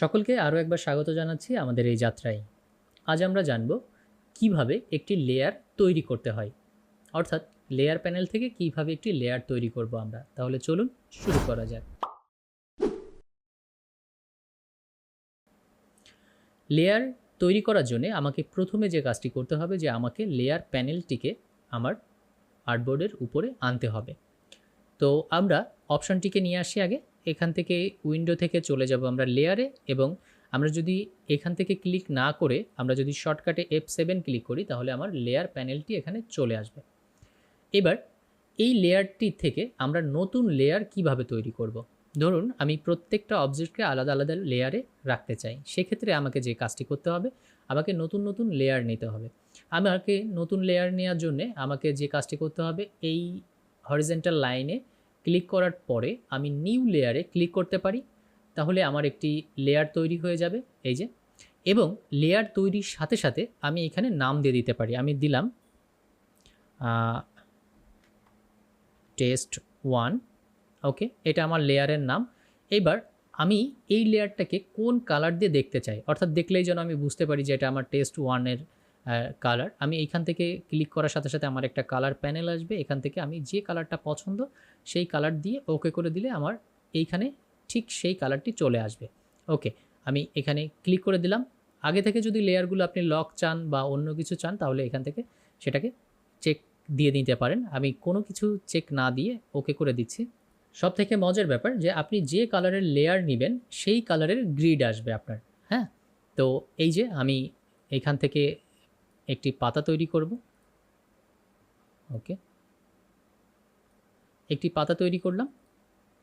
সকলকে আরও একবার স্বাগত জানাচ্ছি আমাদের এই যাত্রায়। আজ আমরা জানব কীভাবে একটি লেয়ার তৈরি করতে হয়। অর্থাৎ লেয়ার প্যানেল থেকে কীভাবে একটি লেয়ার তৈরি করব আমরা। তাহলে চলুন শুরু করা যাক। লেয়ার তৈরি করার জন্য আমাকে প্রথমে যে কাজটি করতে হবে যে আমাকে লেয়ার প্যানেলটিকে আমার আর্টবোর্ডের উপরে আনতে হবে। তো আমরা অপশনটিকে নিয়ে আসি আগে। এখান থেকে উইন্ডো থেকে চলে যাব আমরা লেয়ারে এবং আমরা যদি এখান থেকে ক্লিক না করে আমরা যদি শর্টকাটে এফ সেভেন ক্লিক করি, তাহলে আমার লেয়ার প্যানেলটি এখানে চলে আসবে। এবার এই লেয়ারটি থেকে আমরা নতুন লেয়ার কীভাবে তৈরি করব। ধরুন, আমি প্রত্যেকটা অবজেক্টকে আলাদা আলাদা লেয়ারে রাখতে চাই। সেক্ষেত্রে আমাকে যে কাজটি করতে হবে, আমাকে নতুন নতুন লেয়ার নিতে হবে। আমাকে নতুন লেয়ার নেওয়ার জন্যে আমাকে যে কাজটি করতে হবে, এই হরিজেন্টাল লাইনে ক্লিক করার পরে আমি নিউ লেয়ারে ক্লিক করতে পারি, তাহলে আমার একটি লেয়ার তৈরি হয়ে যাবে, এই যে। এবং লেয়ার তৈরির সাথে সাথে আমি এখানে নাম দিয়ে দিতে পারি। আমি দিলাম টেস্ট ওয়ান ওকে এটা আমার লেয়ারের নাম এবার আমি এই লেয়ারটাকে কোন কালার দিয়ে দেখতে চাই? অর্থাৎ দেখলেই যেন আমি বুঝতে পারি যে এটা আমার টেস্ট ওয়ানের কালার আমি এইখান থেকে ক্লিক করার সাথে সাথে আমার একটা কালার প্যানেল আসবে। এখান থেকে আমি যে কালারটা পছন্দ, সেই কালার দিয়ে ওকে করে দিলে আমার এইখানে ঠিক সেই কালারটি চলে আসবে। ওকে আমি এখানে ক্লিক করে দিলাম। আগে থেকে যদি লেয়ারগুলো আপনি লক চান বা অন্য কিছু চান, তাহলে এখান থেকে সেটাকে চেক দিয়ে দিতে পারেন। আমি কোনো কিছু চেক না দিয়ে ওকে করে দিচ্ছি। সব থেকে মজার ব্যাপার যে আপনি যে কালারের লেয়ার নেবেন, সেই কালারের গ্রিড আসবে আপনার। হ্যাঁ? তো এই যে আমি এখান থেকে একটি পাতা তৈরি করব। ওকে। একটি পাতা তৈরি করলাম।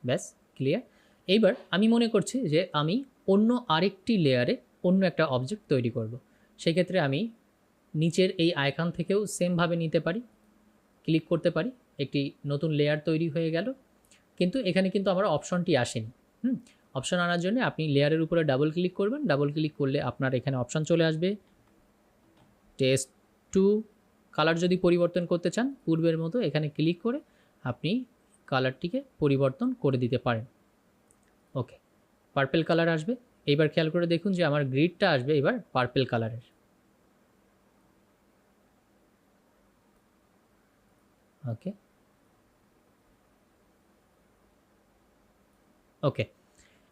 ব্যাস, ক্লিয়ার। এইবার আমি মনে করছি যে আমি অন্য আরেকটি লেয়ারে অন্য একটা অবজেক্ট তৈরি করব। সেক্ষেত্রে আমি নিচের এই আয়কান থেকেও সেমভাবে নিতে পারি। ক্লিক করতে পারি। একটি নতুন লেয়ার তৈরি হয়ে গেল। কিন্তু এখানে কিন্তু আমার অপশনটি আসেনি। হুম? অপশন আনার জন্য আপনি লেয়ারের উপরে ডাবল ক্লিক করবেন। ডাবল ক্লিক করলে আপনার এখানে অপশন চলে আসবে। টেস্ট টু কালার যদি পরিবর্তন করতে চান, পূর্বের মতো এখানে ক্লিক করে আপনি কালারটিকে পরিবর্তন করে দিতে পারেন। ওকে পার্পেল কালার আসবে। এইবার খেয়াল করে দেখুন যে আমার গ্রিডটা আসবে এবার পার্পেল কালারের ওকে ওকে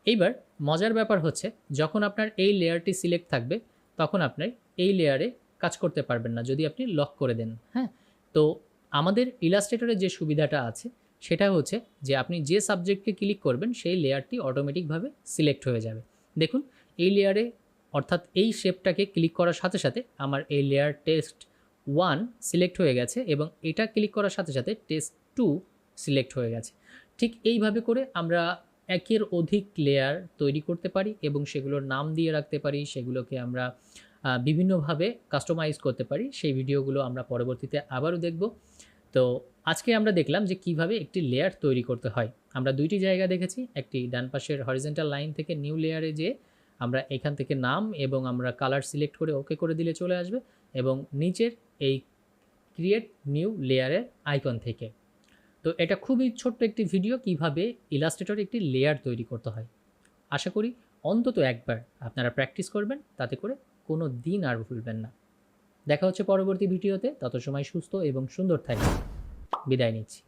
এইবার মজার ব্যাপার হচ্ছে যখন আপনার এই লেয়ারটি সিলেক্ট থাকবে, তখন আপনার এই লেয়ারে কাজ করতে পারবেন না যদি আপনি লক করে দেন হ্যাঁ? তো আমাদের ইলাস্ট্রেটরের যে সুবিধাটা আছে, সেটা হচ্ছে যে আপনি যে সাবজেক্টকে ক্লিক করবেন, সেই লেয়ারটি অটোমেটিকভাবে সিলেক্ট হয়ে যাবে। দেখুন, এই লেয়ারে অর্থাৎ এই শেপটাকে ক্লিক করার সাথে সাথে আমার এই লেয়ার টেস্ট ওয়ান সিলেক্ট হয়ে গেছে এবং এটা ক্লিক করার সাথে সাথে টেস্ট টু সিলেক্ট হয়ে গেছে। ঠিক এইভাবে করে আমরা একের অধিক লেয়ার তৈরি করতে পারি এবং সেগুলোর নাম দিয়ে রাখতে পারি, সেগুলোকে আমরা বিভিন্নভাবে কাস্টমাইজ করতে পারি। সেই ভিডিওগুলো আমরা পরবর্তীতে আবারও দেখব। তো আজকে আমরা দেখলাম যে কীভাবে একটি লেয়ার তৈরি করতে হয়। আমরা দুইটি জায়গা দেখেছি, একটি ডান পাশের হরিজেন্টাল লাইন থেকে নিউ লেয়ারে যে আমরা এখান থেকে নাম এবং আমরা কালার সিলেক্ট করে ওকে করে দিলে চলে আসবে এবং নিচের এই ক্রিয়েট নিউ লেয়ারের আইকন থেকে। তো এটা খুবই ছোট্ট একটি ভিডিও কীভাবে ইলাস্ট্রেটর একটি লেয়ার তৈরি করতে হয়। আশা করি অন্তত একবার আপনারা প্র্যাকটিস করবেন, তাতে করে কোনো দিন আর ভুলবেন না। দেখা হচ্ছে পরবর্তী ভিডিওতে তত সময় সুস্থ এবং সুন্দর থাকবে বিদায় নিচ্ছি।